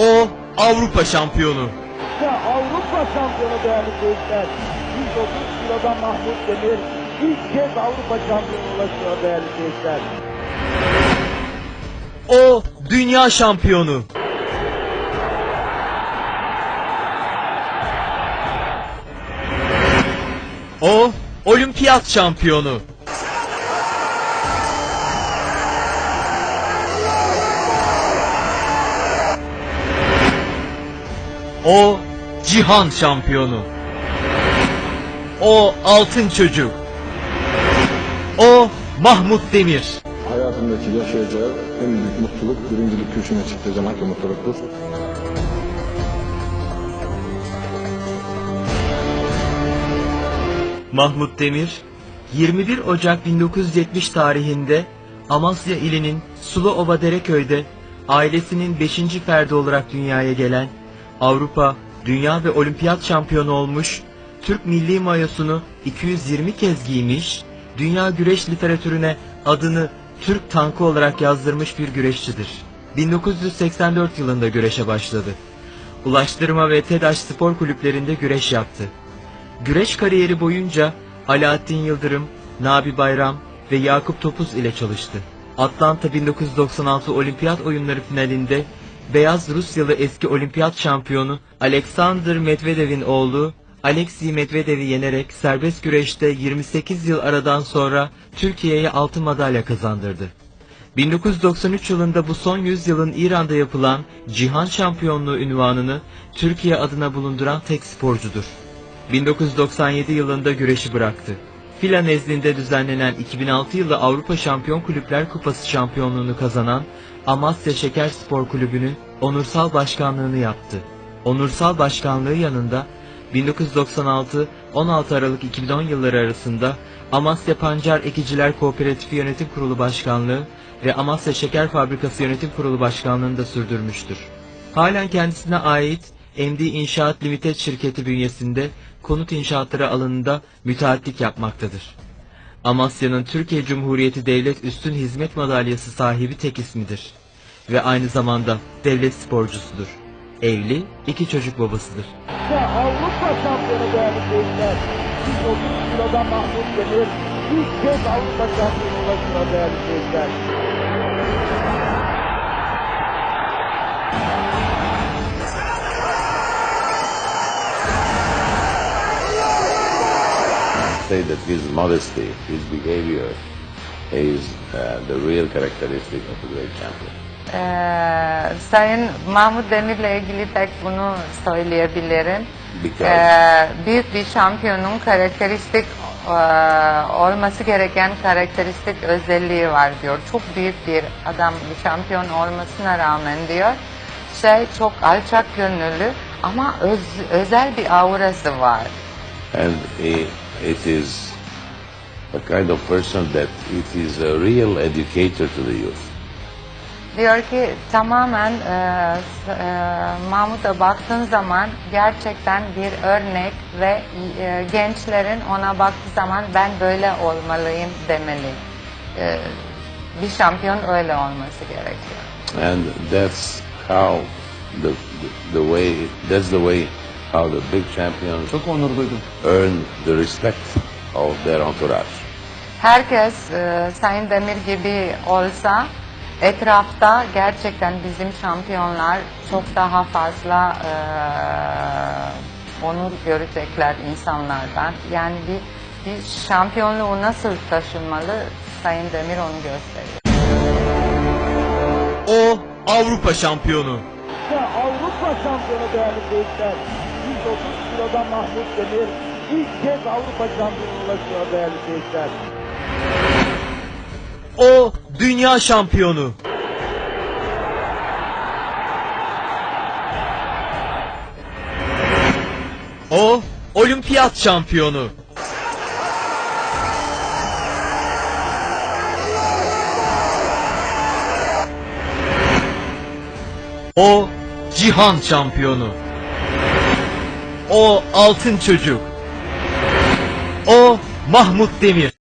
O Avrupa şampiyonu. ve Avrupa şampiyonu değerli seyirciler. 130 kilodan Mahmut Demir ilk kez Avrupa şampiyonu ulaşıyor değerli seyirciler. O dünya şampiyonu. O olimpiyat şampiyonu. O cihan şampiyonu. O altın çocuk. O Mahmut Demir. Hayatımdaki yaşayacağı en büyük mutluluk birincilik kürsüne çıktığı zamanki mutluluktur. Mahmut Demir, 21 Ocak 1970 tarihinde Amasya ilinin Suluova Dereköy'de ailesinin 5. ferdi olarak dünyaya gelen, Avrupa, Dünya ve Olimpiyat şampiyonu olmuş, Türk milli mayosunu 220 kez giymiş, dünya güreş literatürüne adını Türk tankı olarak yazdırmış bir güreşçidir. 1984 yılında güreşe başladı. Ulaştırma ve TEDAŞ spor kulüplerinde güreş yaptı. Güreş kariyeri boyunca Alaaddin Yıldırım, Nabi Bayram ve Yakup Topuz ile çalıştı. Atlanta 1996 Olimpiyat oyunları finalinde Beyaz Rusyalı eski olimpiyat şampiyonu Alexander Medvedev'in oğlu Alexey Medvedev'i yenerek serbest güreşte 28 yıl aradan sonra Türkiye'ye altın madalya kazandırdı. 1993 yılında bu son yüzyılın İran'da yapılan Cihan Şampiyonluğu ünvanını Türkiye adına bulunduran tek sporcudur. 1997 yılında güreşi bıraktı. Fila nezdinde düzenlenen 2006 yılı Avrupa Şampiyon Kulüpler Kupası şampiyonluğunu kazanan Amasya Şeker Spor Kulübü'nün onursal başkanlığını yaptı. Onursal başkanlığı yanında 1996-16 Aralık 2010 yılları arasında Amasya Pancar Ekiciler Kooperatifi Yönetim Kurulu Başkanlığı ve Amasya Şeker Fabrikası Yönetim Kurulu Başkanlığını da sürdürmüştür. Halen kendisine ait MD İnşaat Limited şirketi bünyesinde konut inşaatları alanında müteahhitlik yapmaktadır. Amasya'nın Türkiye Cumhuriyeti Devlet Üstün Hizmet Madalyası sahibi tek ismidir. Ve aynı zamanda devlet sporcusudur. Evli, iki çocuk babasıdır. Avrupa şampiyonu değerli seyirciler. 130 kilodan Mahmut Demir ilk kez Avrupa şampiyonu değerli seyirciler. Say that his modesty, his behavior is uh, the real characteristic of a great champion. Ee, Sayın Mahmut Demir'le ilgili tek bunu söyleyebilirim. Because Ee, büyük bir şampiyonun karakteristik e, olması gereken karakteristik özelliği var diyor. Çok büyük bir adam bir şampiyon olmasına rağmen diyor. Şey çok alçak gönüllü ama öz- özel bir aurası var. And he, it is a kind of person that it is a real educator to the youth. Diyor ki tamamen e, e, Mahmut'a baktığın zaman gerçekten bir örnek ve e, gençlerin ona baktığı zaman ben böyle olmalıyım demeli. E, bir şampiyon öyle olması gerekiyor. And that's how the, the, the way, that's the way how the big champions Çok onur duydum. earn the respect of their entourage. Herkes e, Sayın Demir gibi olsa etrafta gerçekten bizim şampiyonlar çok daha fazla e, onur görecekler insanlardan. Yani bir, bir şampiyonluğu nasıl taşınmalı Sayın Demir onu gösteriyor. O Avrupa şampiyonu. Şampiyonu değerli seyirciler. 130 kilodan Mahmut Demir ilk kez Avrupa şampiyonu ulaşıyor değerli seyirciler. O dünya şampiyonu. O olimpiyat şampiyonu. O cihan şampiyonu. O altın çocuk. O Mahmut Demir.